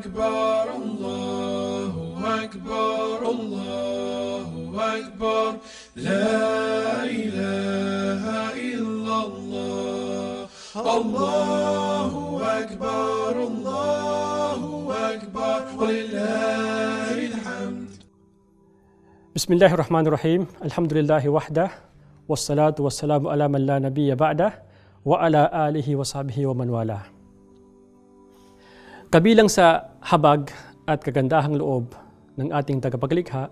أكبر الله أكبر الله أكبر. لا إله إلا الله. الله أكبر الله أكبر. ولله الحمد. بسم الله الرحمن الرحيم. الحمد لله وحده والصلاة والسلام على من لا نبي بعده وعلى آله وصحبه ومن والاه. Kabilang sa habag at kagandahang loob ng ating tagapaglikha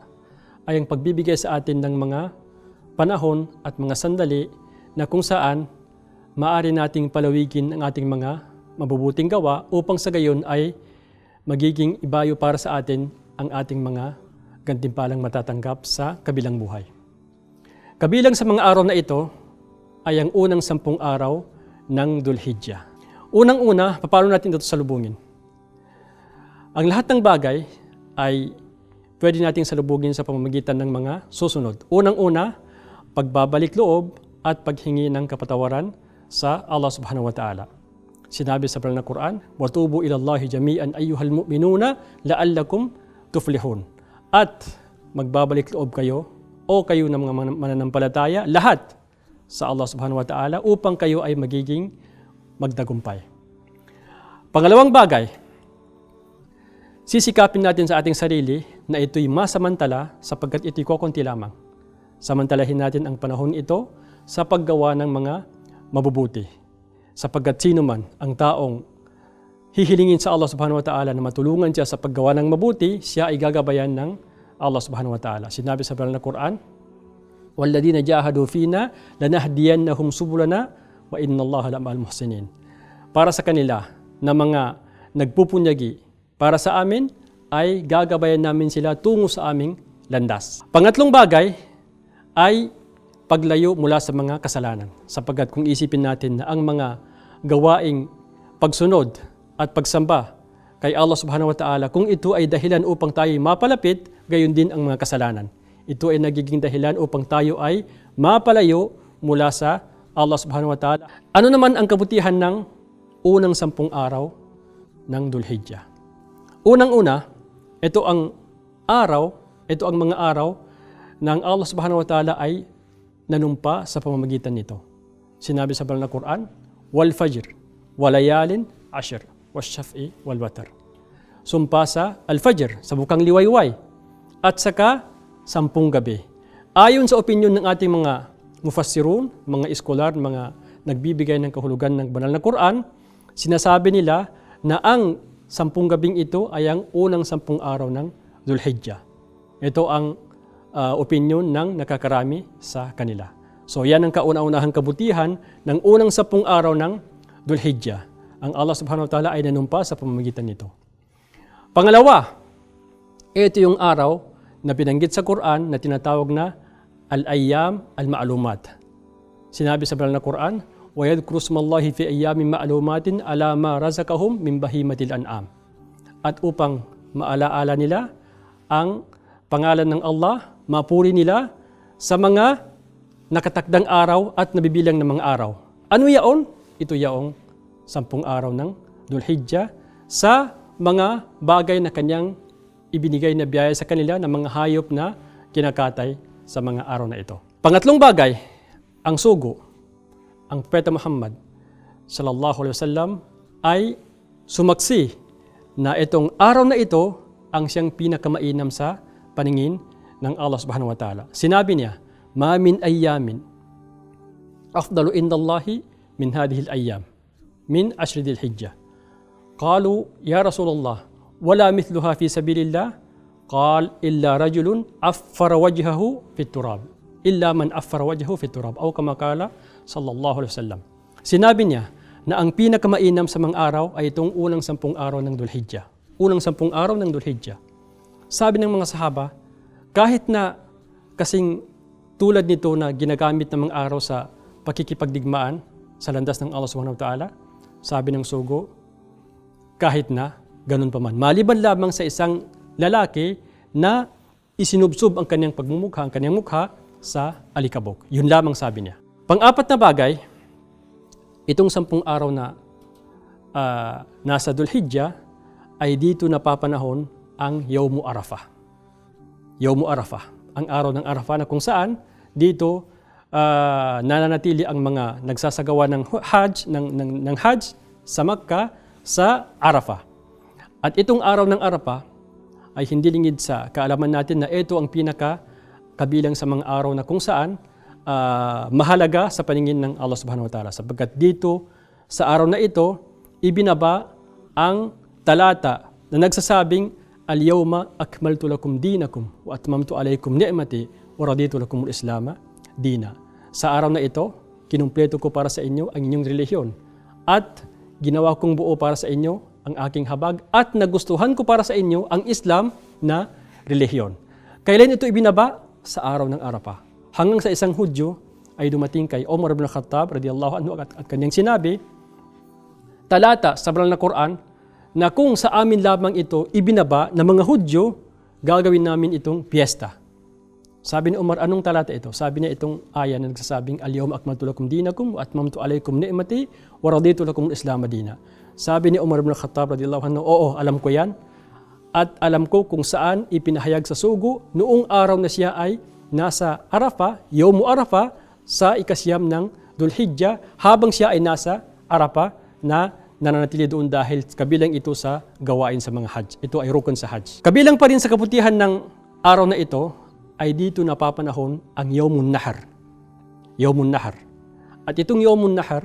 ay ang pagbibigay sa atin ng mga panahon at mga sandali na kung saan maaari nating palawigin ang ating mga mabubuting gawa upang sa gayon ay magiging ibayo para sa atin ang ating mga gantimpalang matatanggap sa kabilang buhay. Kabilang sa mga araw na ito ay ang unang sampung araw ng Dulhijjah. Unang-una, paano natin ito salubungin? Ang lahat ng bagay ay pwede nating salubugin sa pamamagitan ng mga susunod. Unang-una, pagbabalik loob at paghingi ng kapatawaran sa Allah subhanahu wa ta'ala. Sinabi sa banal na Quran, "Watubu ila Allah jami'an ayyuhal mu'minuna la'allakum tuflihun." At magbabalik loob kayo o kayo ng mga mananampalataya lahat sa Allah subhanahu wa ta'ala upang kayo ay magiging magdagumpay. Pangalawang bagay, sisikapin natin sa ating sarili na ito'y masamantala sapagkat ito'y kukunti lamang. Samantalahin natin ang panahon ito sa paggawa ng mga mabubuti. Sapagkat sino man ang taong hihilingin sa Allah subhanahu wa ta'ala na matulungan siya sa paggawa ng mabuti, siya ay gagabayan ng Allah subhanahu wa ta'ala. Sinabi sa banal na Quran, وَالَّذِينَ جَاهَدُوا فِينَا لَنَهْدِيَنَّهُمْ سُبُلَنَا وَإِنَّ اللَّهَ لَمَعَ الْمُحْسِنِينَ Para sa kanila na mga nagpupunyagi para sa amin ay gagabayan namin sila tungo sa aming landas. Pangatlong bagay ay paglayo mula sa mga kasalanan. Sapagkat kung isipin natin na ang mga gawaing pagsunod at pagsamba kay Allah subhanahu wa ta'ala, kung ito ay dahilan upang tayo mapalapit, gayon din ang mga kasalanan. Ito ay nagiging dahilan upang tayo ay mapalayo mula sa Allah subhanahu wa ta'ala. Ano naman ang kabutihan ng unang sampung araw ng Dulhijjah? Unang-una, ito ang araw, ito ang mga araw ng Allah subhanahu wa ta'ala ay nanumpa sa pamamagitan nito. Sinabi sa banal na Quran, wal fajr, walayalin ashr, wasyaf'i wal watar. Sumpa sa al-fajr, sa bukang liwayway, at saka sampung gabi. Ayon sa opinion ng ating mga mufassirun, mga iskolar, mga nagbibigay ng kahulugan ng banal na Quran, sinasabi nila na ang sampung gabing ito ay ang unang sampung araw ng Dhul-Hijjah. Ito ang uh, opinion ng nakakarami sa kanila. So yan ang kauna-unahang kabutihan ng unang sampung araw ng Dhul-Hijjah. Ang Allah subhanahu wa ta'ala ay nanumpa sa pamamagitan nito. Pangalawa, ito yung araw na binanggit sa Quran na tinatawag na Al-Ayyam Al-Ma'lumat. Sinabi sa banal na Quran, وَيَذْكُرُ اسْمَ اللَّهِ فِي أَيَّامٍ مَعْلُومَاتٍ عَلَى مَا رَزَقَهُم مِّن بَهِيمَةِ الْأَنْعَامِ At upang maalaala nila ang pangalan ng Allah, mapuri nila sa mga nakatakdang araw at nabibilang ng mga araw. Ano yaon? Ito yaong sampung araw ng Dulhijjah sa mga bagay na kanyang ibinigay na biyaya sa kanila ng mga hayop na kinakatay sa mga araw na ito. Pangatlong bagay, ang sugo ang Propeta Muhammad sallallahu alaihi wasallam ay sumaksi na itong araw na ito ang siyang pinakamainam sa paningin ng Allah subhanahu wa ta'ala. Sinabi niya, Ma min ayyamin afdalu indallahi min hadhihi al-ayyam min ashri dhil hijjah. Qalu, Ya Rasulullah, wala mithluha fi sabilillah? Qal, illa rajulun affara wajhahu fi turab illa man affara wajhahu fi turab aw kama kala sallallahu alaihi wasallam. Sinabi niya na ang pinakamainam sa mga araw ay itong unang sampung araw ng Dulhijjah. Unang sampung araw ng Dulhijjah. Sabi ng mga sahaba, kahit na kasing tulad nito na ginagamit ng mga araw sa pakikipagdigmaan sa landas ng Allah subhanahu wa ta'ala, sabi ng sugo, kahit na ganun pa man. Maliban lamang sa isang lalaki na isinubsob ang kanyang pagmumukha, ang kanyang mukha sa alikabok. Yun lamang sabi niya. Pang-apat na bagay, itong sampung araw na uh, nasa Dulhijjah ay dito napapanahon ang Yawmu Arafah. Yawmu Arafah, ang araw ng Arafah na kung saan dito ah, nananatili ang mga nagsasagawa ng Hajj, ng, ng, ng Hajj sa Makkah sa Arafah. At itong araw ng Arafah ay hindi lingid sa kaalaman natin na ito ang pinaka kabilang sa mga araw na kung saan ah, mahalaga sa paningin ng Allah subhanahu wa ta'ala. Sapagkat dito sa araw na ito, ibinaba ang talata na nagsasabing Al-yawma akmaltu lakum dinakum wa atmamtu alaykum ni'mati wa raditu lakum al-islama dina. Sa araw na ito, kinumpleto ko para sa inyo ang inyong relihiyon at ginawa kong buo para sa inyo ang aking habag at nagustuhan ko para sa inyo ang Islam na relihiyon. Kailan ito ibinaba? Sa araw ng Arafah. Hanggang sa isang Hudyo ay dumating kay Omar ibn Khattab radiyallahu anhu at, at kanyang sinabi, talata sa banal na Quran na kung sa amin lamang ito ibinaba ng mga Hudyo, gagawin namin itong piyesta. Sabi ni Umar, anong talata ito? Sabi niya itong aya na nagsasabing, Al-yawma akmaltu lakum dinakum wa atmamtu alaykum ni'mati wa raditu lakum al-islam dina. Sabi ni Umar ibn Khattab radiyallahu anhu, oo, alam ko yan. At alam ko kung saan ipinahayag sa sugo noong araw na siya ay nasa Arafah, Yawmu Arafah, sa ikasiyam ng Dulhijjah, habang siya ay nasa Arafah na nananatili doon dahil kabilang ito sa gawain sa mga Hajj. Ito ay rukun sa Hajj. Kabilang pa rin sa kaputihan ng araw na ito ay dito napapanahon ang Yawmun Nahar. Yawmun Nahar. At itong Yawmun Nahar,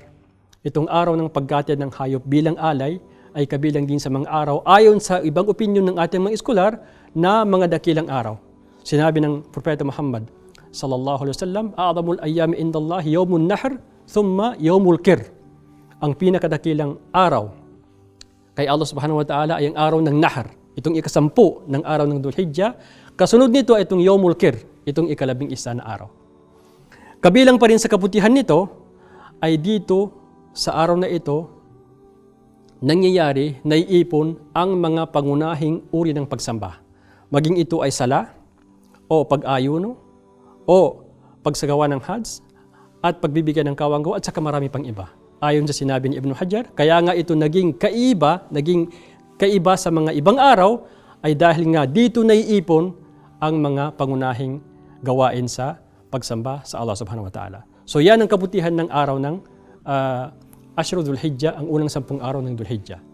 itong araw ng pagkatid ng hayop bilang alay, ay kabilang din sa mga araw ayon sa ibang opinion ng ating mga eskular na mga dakilang araw. Sinabi ng Propeta Muhammad sallallahu alaihi wasallam, "A'dhamul ayyami indallahi yawmun nahr, thumma yawmul kir." Ang pinakadakilang araw kay Allah subhanahu wa ta'ala ay ang araw ng Nahar. Itong ikasampu ng araw ng Dulhijjah. Kasunod nito ay itong Yawmul Kir, itong ikalabing isa na araw. Kabilang pa rin sa kabutihan nito ay dito sa araw na ito nangyayari na iipon ang mga pangunahing uri ng pagsamba. Maging ito ay sala o pag-ayuno o pagsagawa ng Hajj at pagbibigay ng kawanggaw at saka marami pang iba. Ayon sa sinabi ni Ibn Hajar, kaya nga ito naging kaiba, naging kaiba sa mga ibang araw ay dahil nga dito naiipon ang mga pangunahing gawain sa pagsamba sa Allah subhanahu wa ta'ala. So yan ang kabutihan ng araw ng uh, Ashrul Dhul Hijjah, ang unang sampung araw ng Dhul Hijjah.